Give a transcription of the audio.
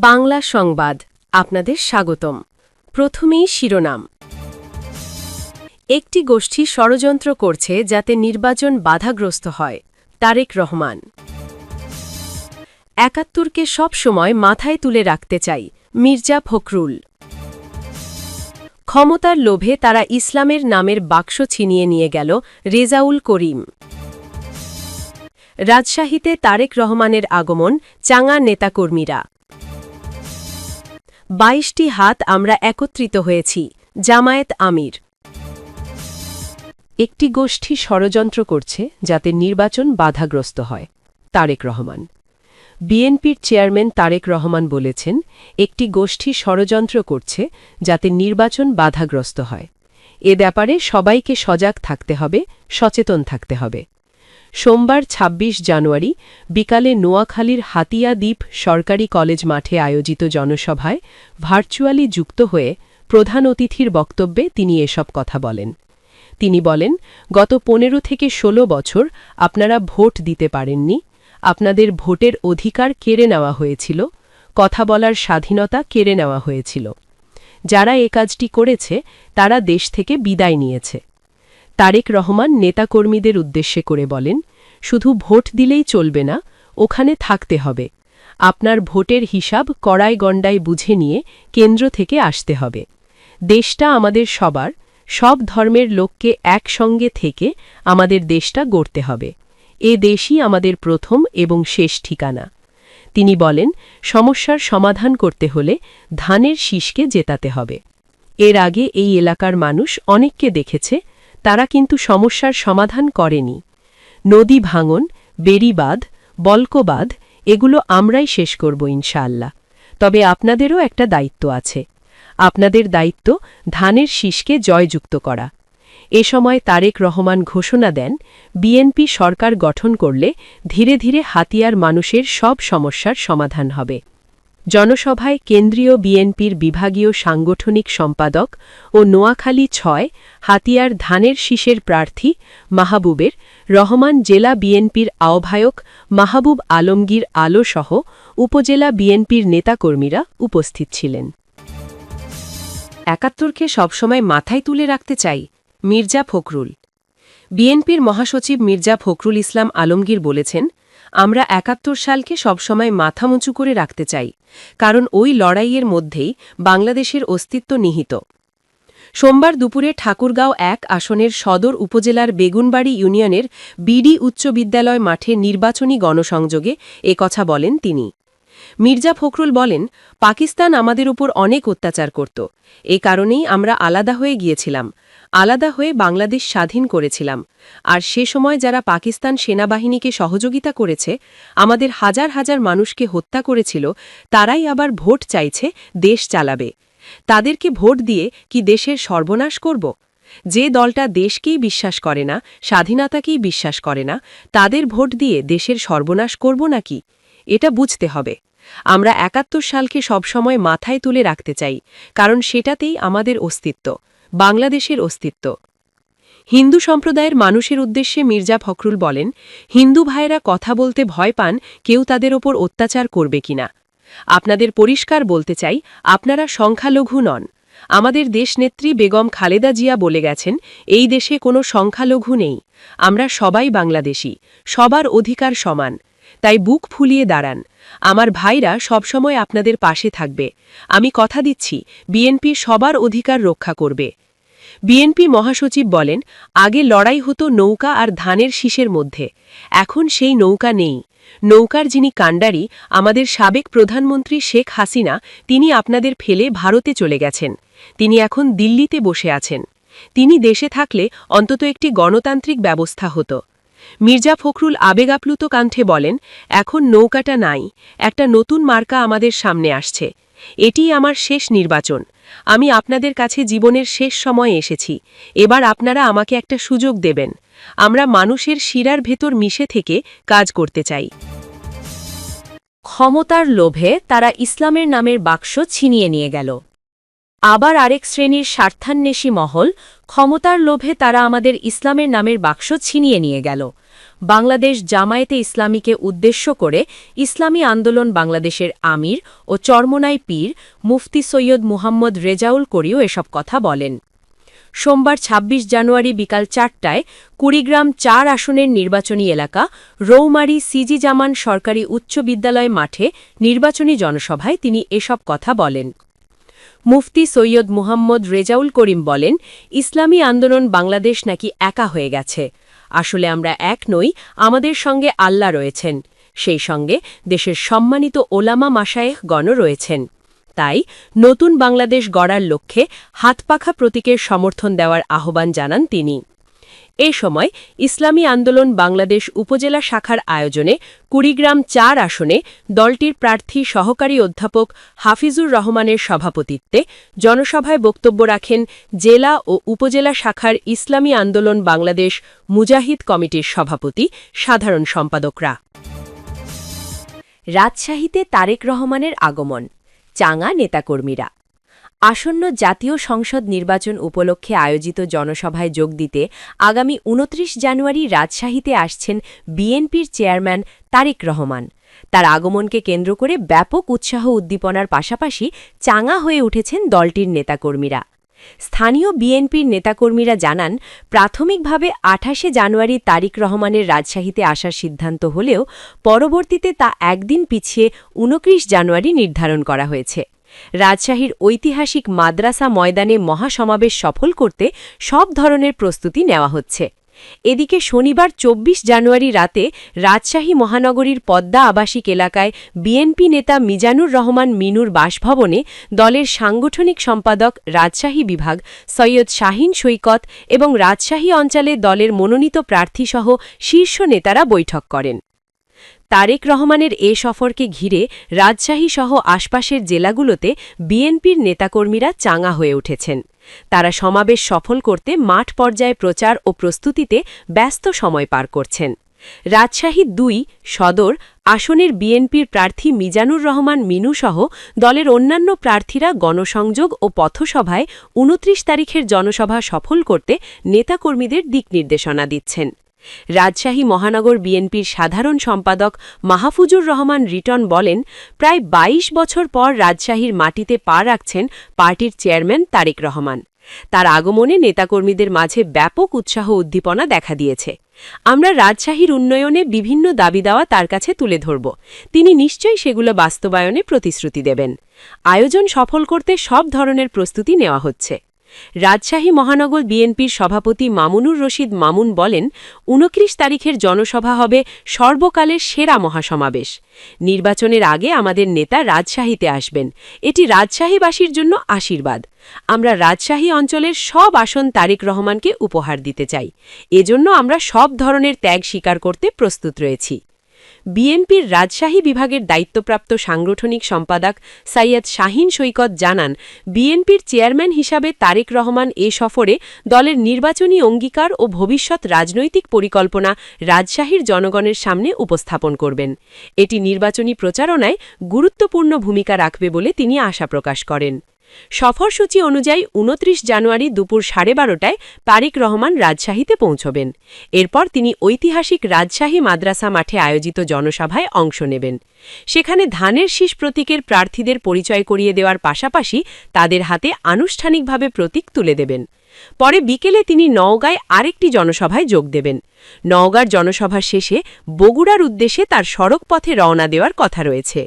বাংলা সংবাদ, আপনাদের স্বাগতম। প্রথমেই শিরোনাম। একটি গোষ্ঠী ষড়যন্ত্র করছে যাতে নির্বাচন বাধাগ্রস্ত হয়। তারেক রহমান। একাত্তরকে সব সময় মাথায় তুলে রাখতে চাই, মির্জা ফখরুল। ক্ষমতার লোভে তারা ইসলামের নামের বাক্স ছিনিয়ে নিয়ে গেল রেজাউল করিম। রাজশাহীতে তারেক রহমানের আগমন, চাঙা নেতাকর্মীরা। বাইশটি হাত আমরা একত্রিত হয়েছি, জামায়েত আমির। একটি গোষ্ঠী ষড়যন্ত্র করছে যাতে নির্বাচন বাধাগ্রস্ত হয়, তারেক রহমান। বিএনপির চেয়ারম্যান তারেক রহমান বলেছেন, একটি গোষ্ঠী ষড়যন্ত্র করছে যাতে নির্বাচন বাধাগ্রস্ত হয়। এ ব্যাপারে সবাইকে সজাগ থাকতে হবে, সচেতন থাকতে হবে। সোমবার ২৬ জানুয়ারি বিকালে নোয়াখালীর হাতিয়া দ্বীপ সরকারি কলেজ মাঠে আয়োজিত জনসভায় ভার্চুয়ালি যুক্ত হয়ে প্রধান অতিথির বক্তব্যে তিনি এসব কথা বলেন। তিনি বলেন, গত পনেরো থেকে ১৬ বছর আপনারা ভোট দিতে পারেননি। আপনাদের ভোটের অধিকার কেড়ে নেওয়া হয়েছিল। কথা বলার স্বাধীনতা কেড়ে নেওয়া হয়েছিল। যারা এ কাজটি করেছে, তারা দেশ থেকে বিদায় নিয়েছে। তারেক রহমান নেতাকর্মীদের উদ্দেশ্যে করে বলেন, শুধু ভোট দিলেই চলবে না, ওখানে থাকতে হবে। আপনার ভোটের হিসাব কড়াই গণ্ডায় বুঝে নিয়ে কেন্দ্র থেকে আসতে হবে। দেশটা আমাদের সবার, সব ধর্মের লোককে একসঙ্গে থেকে আমাদের দেশটা গড়তে হবে। এ দেশই আমাদের প্রথম এবং শেষ ঠিকানা। তিনি বলেন, সমস্যার সমাধান করতে হলে ধানের শীষকে জেতাতে হবে। এর আগে এই এলাকার মানুষ অনেককে দেখেছে তারা কিন্তু সমস্যার সমাধান করেনি। নদী ভাঙন, বেড়িবাঁধ, বলকবাঁধ, এগুলো আমরাই শেষ করব ইনশাআল্লাহ। তবে আপনাদেরও একটা দায়িত্ব আছে। আপনাদের দায়িত্ব ধানের শীষকে জয়যুক্ত করা। এ সময় তারেক রহমান ঘোষণা দেন, বিএনপি সরকার গঠন করলে ধীরে ধীরে হাতিয়ার মানুষের সব সমস্যার সমাধান হবে। জনসভায় কেন্দ্রীয় বিএনপির বিভাগীয় সাংগঠনিক সম্পাদক ও নোয়াখালী ছয়, হাতিয়ার ধানের শীষের প্রার্থী মাহবুবের, রহমান জেলা বিএনপির আহ্বায়ক মাহবুব আলমগীর আলো সহ উপজেলা বিএনপির নেতাকর্মীরা উপস্থিত ছিলেন। একাত্তরকে সবসময় মাথায় তুলে রাখতে চাই মির্জা ফখরুল। বিএনপির মহাসচিব মির্জা ফখরুল ইসলাম আলমগীর বলেছেন আমরা একাত্তর সালকে সবসময় মাথা মাথামুচু করে রাখতে চাই, কারণ ওই লড়াইয়ের মধ্যেই বাংলাদেশের অস্তিত্ব নিহিত। সোমবার দুপুরে ঠাকুরগাঁও এক আসনের সদর উপজেলার বেগুনবাড়ি ইউনিয়নের বিডি উচ্চ বিদ্যালয় মাঠে নির্বাচনী গণসংযোগে কথা বলেন তিনি। মির্জা ফখরুল বলেন, পাকিস্তান আমাদের উপর অনেক অত্যাচার করত। এ কারণেই আমরা আলাদা হয়ে গিয়েছিলাম। আলাদা হয়ে বাংলাদেশ স্বাধীন করেছিলাম। আর সে সময় যারা পাকিস্তান সেনাবাহিনীকে সহযোগিতা করেছে, আমাদের হাজার হাজার মানুষকে হত্যা করেছিল, তারাই আবার ভোট চাইছে, দেশ চালাবে। তাদেরকে ভোট দিয়ে কি দেশের সর্বনাশ করব? যে দলটা দেশকেই বিশ্বাস করে না, স্বাধীনতাকেই বিশ্বাস করে না, তাদের ভোট দিয়ে দেশের সর্বনাশ করব নাকি? এটা বুঝতে হবে। আমরা একাত্তর সালকে সবসময় মাথায় তুলে রাখতে চাই, কারণ সেটাতেই আমাদের অস্তিত্ব। বাংলাদেশের অস্তিত্ব। হিন্দু সম্প্রদায়ের মানুষের উদ্দেশ্যে মির্জা ফখরুল বলেন, হিন্দু ভাইয়েরা কথা বলতে ভয় পান, কেউ তাদের ওপর অত্যাচার করবে কিনা। আপনাদের পরিষ্কার বলতে চাই, আপনারা সংখ্যালঘু নন। আমাদের দেশনেত্রী বেগম খালেদা জিয়া বলে গেছেন, এই দেশে কোনো সংখ্যালঘু নেই। আমরা সবাই বাংলাদেশী, সবার অধিকার সমান। তাই বুক ফুলিয়ে দাঁড়ান। আমার ভাইরা সবসময় আপনাদের পাশে থাকবে। আমি কথা দিচ্ছি, বিএনপি সবার অধিকার রক্ষা করবে। বিএনপি মহাসচিব বলেন, আগে লড়াই হতো নৌকা আর ধানের শীষের মধ্যে। এখন সেই নৌকা নেই। নৌকার যিনি কাণ্ডারি, আমাদের সাবেক প্রধানমন্ত্রী শেখ হাসিনা, তিনি আপনাদের ফেলে ভারতে চলে গেছেন। তিনি এখন দিল্লিতে বসে আছেন। তিনি দেশে থাকলে অন্তত একটি গণতান্ত্রিক ব্যবস্থা হতো। মির্জা ফখরুল আবেগাপ্লুত কাণ্ঠে বলেন, এখন নৌকাটা নাই, একটা নতুন মার্কা আমাদের সামনে আসছে। এটি আমার শেষ নির্বাচন। আমি আপনাদের কাছে জীবনের শেষ সময়ে এসেছি। এবার আপনারা আমাকে একটা সুযোগ দেবেন। আমরা মানুষের শিরার ভেতর মিশে থেকে কাজ করতে চাই। ক্ষমতার লোভে তারা ইসলামের নামের বাক্স ছিনিয়ে নিয়ে গেল। আবার আরেক শ্রেণির স্বার্থান্বেষী মহল, ক্ষমতার লোভে তারা আমাদের ইসলামের নামের বাক্স ছিনিয়ে নিয়ে গেল। বাংলাদেশ জামায়াতে ইসলামীকে উদ্দেশ্য করে ইসলামী আন্দোলন বাংলাদেশের আমির ও চরমনাই পীর মুফতি সৈয়দ মুহাম্মদ রেজাউল করিও এসব কথা বলেন। সোমবার ২৬ জানুয়ারি বিকাল চারটায় কুড়িগ্রাম চার আসনের নির্বাচনী এলাকা রৌমারি সিজি জামান সরকারি উচ্চ বিদ্যালয় মাঠে নির্বাচনী জনসভায় তিনি এসব কথা বলেন। মুফতি সৈয়দ মুহাম্মদ রেজাউল করিম বলেন, ইসলামী আন্দোলন বাংলাদেশ নাকি একা হয়ে গেছে। আসলে আমরা এক নই, আমাদের সঙ্গে আল্লাহ রয়েছেন। সেই সঙ্গে দেশের সম্মানিত ওলামা মাসায়েহ গণ রয়েছেন। তাই নতুন বাংলাদেশ গড়ার লক্ষ্যে হাতপাখা প্রতীকের সমর্থন দেওয়ার আহ্বান জানান তিনি। এ সময় ইসলামী আন্দোলন বাংলাদেশ উপজেলা শাখার আয়োজনে কুড়িগ্রাম চার আসনে দলটির প্রার্থী সহকারী অধ্যাপক হাফিজুর রহমানের সভাপতিত্বে জনসভায় বক্তব্য রাখেন জেলা ও উপজেলা শাখার ইসলামী আন্দোলন বাংলাদেশ মুজাহিদ কমিটির সভাপতি সাধারণ সম্পাদকরা। রাজশাহীতে তারেক রহমানের আগমন, চাঙা নেতাকর্মীরা। আসন্ন জাতীয় সংসদ নির্বাচন উপলক্ষে আয়োজিত জনসভায় যোগ দিতে আগামী ২৯ জানুয়ারি রাজশাহীতে আসছেন বিএনপির চেয়ারম্যান তারেক রহমান। তার আগমনকে কেন্দ্র করে ব্যাপক উৎসাহ উদ্দীপনার পাশাপাশি চাঙা হয়ে উঠেছেন দলটির নেতাকর্মীরা। স্থানীয় বিএনপির নেতাকর্মীরা জানান, প্রাথমিকভাবে আঠাশে জানুয়ারি তারিক রহমানের রাজশাহীতে আসার সিদ্ধান্ত হলেও পরবর্তীতে তা একদিন পিছিয়ে উনত্রিশ জানুয়ারি নির্ধারণ করা হয়েছে। রাজশাহীর ঐতিহাসিক মাদ্রাসা ময়দানে মহাসমাবেশ সফল করতে সব ধরনের প্রস্তুতি নেওয়া হচ্ছে। এদিকে শনিবার ২৪ জানুয়ারি রাতে রাজশাহী মহানগরীর পদ্মা আবাসিক এলাকায় বিএনপি নেতা মিজানুর রহমান মিনুর বাসভবনে দলের সাংগঠনিক সম্পাদক রাজশাহী বিভাগ, সৈয়দ শাহিন সৈকত এবং রাজশাহী অঞ্চলে দলের মনোনীত প্রার্থীসহ শীর্ষ নেতারা বৈঠক করেন। তারেক রহমানের এ সফরকে ঘিরে রাজশাহী সহ আশপাশের জেলাগুলোতে বিএনপির নেতাকর্মীরা চাঙা হয়ে উঠেছেন। তারা সমাবেশ সফল করতে মাঠ পর্যায়ে প্রচার ও প্রস্তুতিতে ব্যস্ত সময় পার করছেন। রাজশাহী দুই সদর আসনের বিএনপির প্রার্থী মিজানুর রহমান মিনুসহ দলের অন্যান্য প্রার্থীরা গণসংযোগ ও পথসভায় উনত্রিশ তারিখের জনসভা সফল করতে নেতাকর্মীদের দিক নির্দেশনা দিচ্ছেন। রাজশাহী মহানগর বিএনপির সাধারণ সম্পাদক মাহফুজুর রহমান রিটন বলেন, প্রায় ২২ বছর পর রাজশাহীর মাটিতে পা রাখছেন পার্টির চেয়ারম্যান তারেক রহমান। তার আগমনে নেতাকর্মীদের মাঝে ব্যাপক উৎসাহ উদ্দীপনা দেখা দিয়েছে। আমরা রাজশাহীর উন্নয়নে বিভিন্ন দাবি দেওয়া তার কাছে তুলে ধরব। তিনি নিশ্চয়ই সেগুলো বাস্তবায়নে প্রতিশ্রুতি দেবেন। আয়োজন সফল করতে সব ধরনের প্রস্তুতি নেওয়া হচ্ছে। রাজশাহী মহানগর বিএনপির সভাপতি মামুনুর রশিদ মামুন বলেন, উনত্রিশ তারিখের জনসভা হবে সর্বকালের সেরা মহাসমাবেশ। নির্বাচনের আগে আমাদের নেতা রাজশাহীতে আসবেন। এটি রাজশাহীবাসীর জন্য আশীর্বাদ। আমরা রাজশাহী অঞ্চলের সব আসন তারেক রহমানকে উপহার দিতে চাই। এজন্য আমরা সব ধরনের ত্যাগ স্বীকার করতে প্রস্তুত রয়েছি। বিএনপির রাজশাহী বিভাগের দায়িত্বপ্রাপ্ত সাংগঠনিক সম্পাদক সাইয়দ শাহিন সৈকত জানান, বিএনপির চেয়ারম্যান হিসাবে তারেক রহমান এ সফরে দলের নির্বাচনী অঙ্গীকার ও ভবিষ্যৎ রাজনৈতিক পরিকল্পনা রাজশাহীর জনগণের সামনে উপস্থাপন করবেন। এটি নির্বাচনী প্রচারণায় গুরুত্বপূর্ণ ভূমিকা রাখবে বলে তিনি আশা প্রকাশ করেন। সফরসূচি অনুযায়ী উনত্রিশ জানুয়ারি দুপুর সাড়ে বারোটায় তারিক রহমান রাজশাহীতে পৌঁছবেন। এরপর তিনি ঐতিহাসিক রাজশাহী মাদ্রাসা মাঠে আয়োজিত জনসভায় অংশ নেবেন। সেখানে ধানের শীষ প্রতীকের প্রার্থীদের পরিচয় করিয়ে দেওয়ার পাশাপাশি তাদের হাতে আনুষ্ঠানিকভাবে প্রতীক তুলে দেবেন। পরে বিকেলে তিনি নওগাঁয় আরেকটি জনসভায় যোগ দেবেন। নওগাঁর জনসভা শেষে বগুড়ার উদ্দেশ্যে তার সড়ক পথে রওনা দেওয়ার কথা রয়েছে।